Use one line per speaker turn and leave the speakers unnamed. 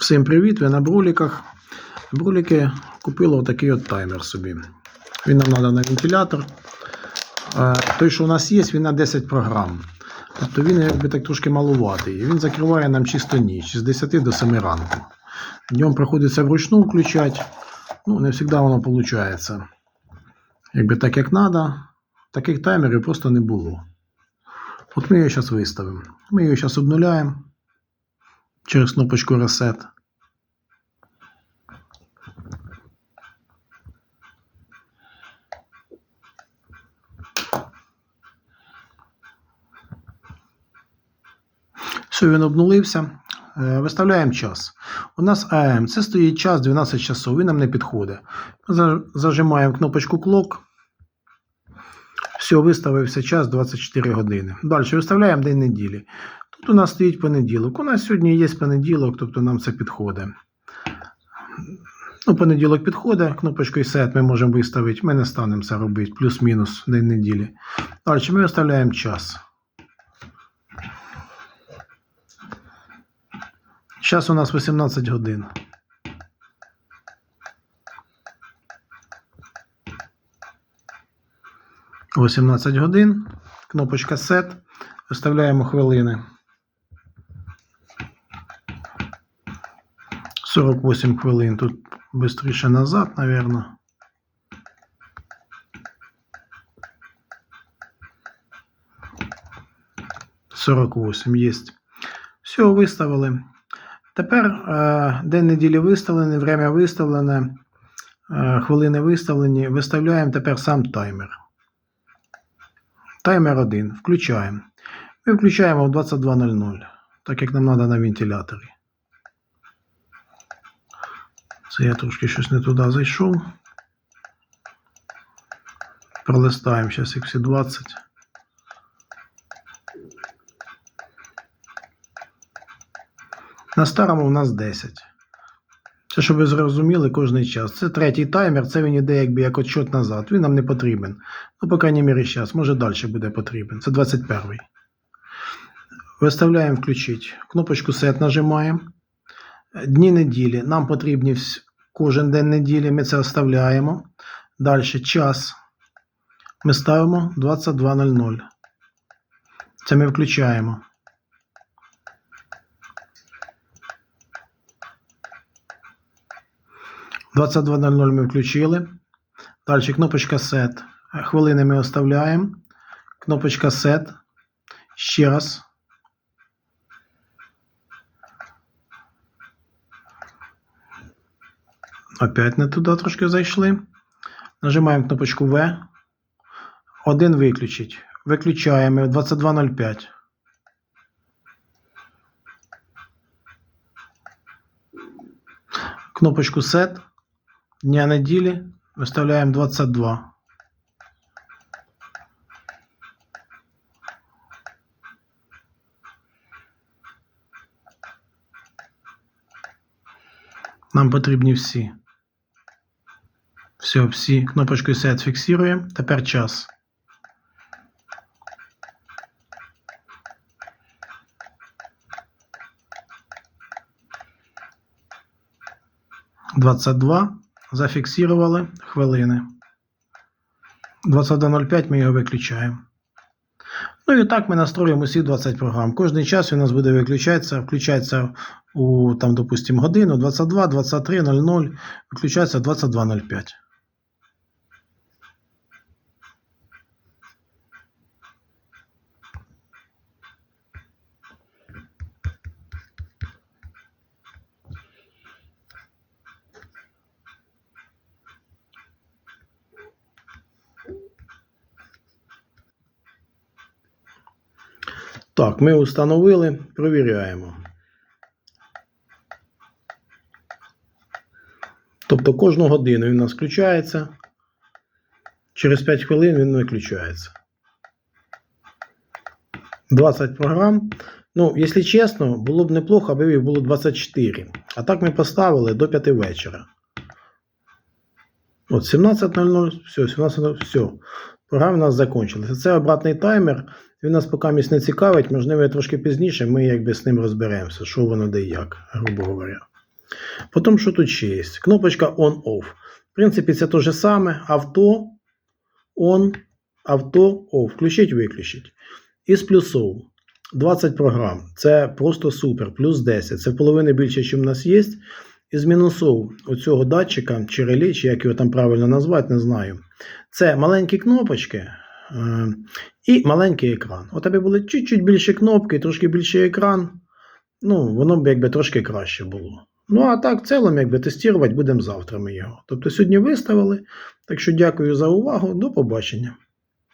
Всім привіт! Ви на бруліках. Бруліки купили отакий от таймер собі. Він нам треба на вентилятор. Е, Той, що у нас є, він на 10 програм. Тобто він якби так трошки малуватий. Він закриває нам чисто ніч з 10 до 7 ранку. Днем приходиться вручну включати. Ну, не завжди воно виходить. Якби так як треба, таких таймерів просто не було. От ми його зараз виставимо. Ми його зараз обнуляємо через кнопочку Reset. Все, він обнулився. Е, Виставляємо час. У нас АМ. Це стоїть час 12 часов, він нам не підходить. Зажимаємо кнопочку Clock. Все, виставився час 24 години. Далі виставляємо день неділі. Тут у нас стоїть понеділок. У нас сьогодні є понеділок, тобто нам це підходить. Ну, понеділок підходить, кнопочкою Set ми можемо виставити. Ми не станемо це робити, плюс-мінус день неділі. Далі ми виставляємо час. Час у нас 18 годин. О 18 годин. Кнопочка Set. Виставляємо хвилини. 48 хвилин. Тут швидше назад, наверное. Сорок восемь єсть. Все, виставили. Тепер е, день неділі виставлений, время виставлене, е, хвилини виставлені. Виставляємо тепер сам таймер. Таймер 1. Включаємо. Ми включаємо в 22.00, так як нам треба на вентиляторі. Це я трошки щось не туди зайшов. Пролистаємо зараз їх всі 20. На старому у нас 10. Це, щоб ви зрозуміли кожний час. Це третій таймер, це він іде якби як отчет назад. Він нам не потрібен. Ну, по крайній мірі, зараз. Може далі буде потрібен. Це 21. Виставляємо включити. Кнопочку Set нажимаємо. Дні неділі. Нам потрібні кожен день неділі. Ми це оставляємо. Далі час. Ми ставимо 22.00. Це ми включаємо. – 22.00 ми включили. Далі кнопочка Set. Хвилини ми оставляємо. Кнопочка Set. Ще раз. Опять не туди трошки зайшли. Нажимаємо кнопочку V. Один виключить. Виключаємо 22.05. Кнопочку Set. Дня неділі. Виставляємо 22. Нам потрібні всі. Все, всі. Кнопочкою Set фіксуємо. Тепер час. Двадцять два. Зафіксували хвилини. 22.05 ми його виключаємо. Ну і так ми настроюємо усі 20 програм. Кожний час він у нас буде виключатися, включається у, там, допустимо, годину 22, 23, 00, виключається 22.05. Так, ми установили, провіряємо. Тобто кожну годину він у нас включається. Через 5 хвилин він виключається. 20 програм. Ну, якщо чесно, було б неплохо, аби їх було 24. А так ми поставили до 5 вечора. От 17.00, все, 17.00, все. Програма у нас закінчилася. Це обратний таймер. Він нас поки місць не цікавить, можливо, трошки пізніше ми якби з ним розберемося, що воно де і як, грубо говоря. Потім, що тут ще є? Кнопочка On-Off. В принципі, це те же саме. Авто, on, авто, off. Включить, виключить. Із плюсов 20 програм. Це просто супер. Плюс 10. Це в половини більше, ніж у нас є. Із мінусов оцього датчика чи реле, чи як його там правильно назвати, не знаю. Це маленькі кнопочки і маленький екран. У тебе були чуть-чуть більші кнопки, трошки більший екран. Ну, воно б якби трошки краще було. Ну, а так, в цілому, якби тестувати будемо завтра ми його. Тобто сьогодні виставили. Так що дякую за увагу. До побачення.